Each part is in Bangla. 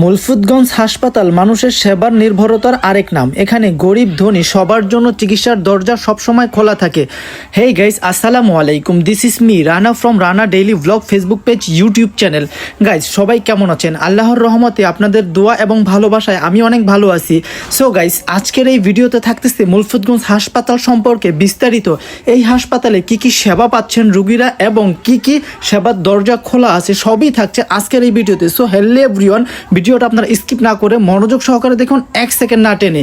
মুলফুদগঞ্জ হাসপাতাল মানুষের সেবার নির্ভরতার আরেক নাম। এখানে গরিব, ধনী, সবার জন্য চিকিৎসার দরজা সবসময় খোলা থাকে। হেই গাইস আসসালামু আলাইকুম। This is me Rana from Rana daily blog Facebook page YouTube channel guys সবাই কেমন আছেন? আল্লাহর রহমতে আপনাদের দোয়া এবং ভালোবাসায় আমি অনেক ভালো আছি। সো গাইস আজকের এই ভিডিওতে থাকতেছে মুলফুদগঞ্জ হাসপাতাল সম্পর্কে বিস্তারিত। এই হাসপাতালে কি কি সেবা পাচ্ছেন রুগীরা এবং কি কি সেবার দরজা খোলা আছে সবই থাকছে আজকের এই ভিডিওতে। সো হেললে এভরিওয়ান ভিডিওটা আপনারা স্কিপ না করে মনোযোগ সহকারে দেখুন এক সেকেন্ড না টেনে।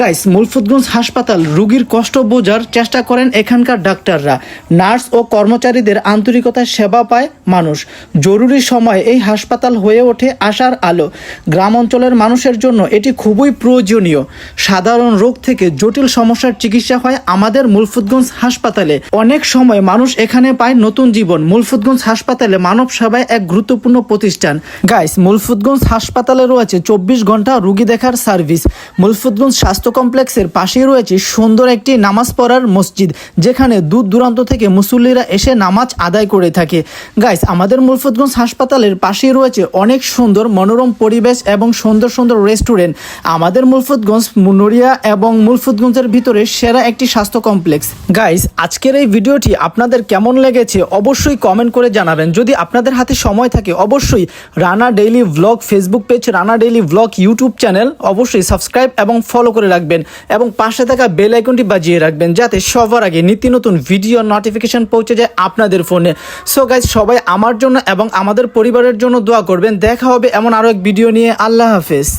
গাইস মুলফুদগঞ্জ হাসপাতাল, রুগীর কষ্ট বোঝার চেষ্টা করেন এখানকার ডাক্তাররা। নার্স ও কর্মচারীদের আন্তরিকতার সেবা পায় মানুষ। জরুরি সময় এই হাসপাতাল হয়ে ওঠে আশার আলো। গ্রাম অঞ্চলের মানুষের জন্য এটি খুবই প্রয়োজনীয়। সাধারণ রোগ থেকে জটিল সমস্যার চিকিৎসা হয় আমাদের মুলফুদগঞ্জ হাসপাতালে। অনেক সময় মানুষ এখানে পায় নতুন জীবন। মুলফুদগঞ্জ হাসপাতালে মানব সেবায় এক গুরুত্বপূর্ণ প্রতিষ্ঠান। গাইস মুলফুদগঞ্জ হাসপাতালে রয়েছে চব্বিশ ঘণ্টা রুগী দেখার সার্ভিস। মুলফুদগঞ্জ স্বাস্থ্য কমপ্লেক্সের পাশেই রয়েছে সুন্দর একটি নামাজ পড়ার মসজিদ, যেখানে দূর দূরান্ত থেকে মুসল্লিরা এসে নামাজ আদায় করে থাকে। গাইস আমাদের মুলফুদগঞ্জ হাসপাতালের পাশেই রয়েছে অনেক সুন্দর মনোরম পরিবেশ এবং সুন্দর সুন্দর রেস্টুরেন্ট। আমাদের মুলফুদগঞ্জ মুনরিয়া এবং মুলফুদগঞ্জের ভিতরে সেরা একটি স্বাস্থ্য কমপ্লেক্স। গাইস আজকের এই ভিডিওটি আপনাদের কেমন লেগেছে অবশ্যই কমেন্ট করে জানাবেন। যদি আপনাদের হাতে সময় থাকে, অবশ্যই Rana daily vlog Facebook page Rana daily blog YouTube channel অবশ্যই সাবস্ক্রাইব এবং ফলো করে রাখবেন এবং পাশে থাকা বেল আইকনটি বাজিয়ে রাখবেন যাতে সবার আগে নিত্য নতুন ভিডিও নোটিফিকেশন পৌঁছে যায় আপনাদের ফোনে সো গাইজ সবাই আমার জন্য এবং আমাদের পরিবারের জন্য দোয়া করবেন। দেখা হবে এমন আরও এক ভিডিও নিয়ে। আল্লাহ হাফেজ।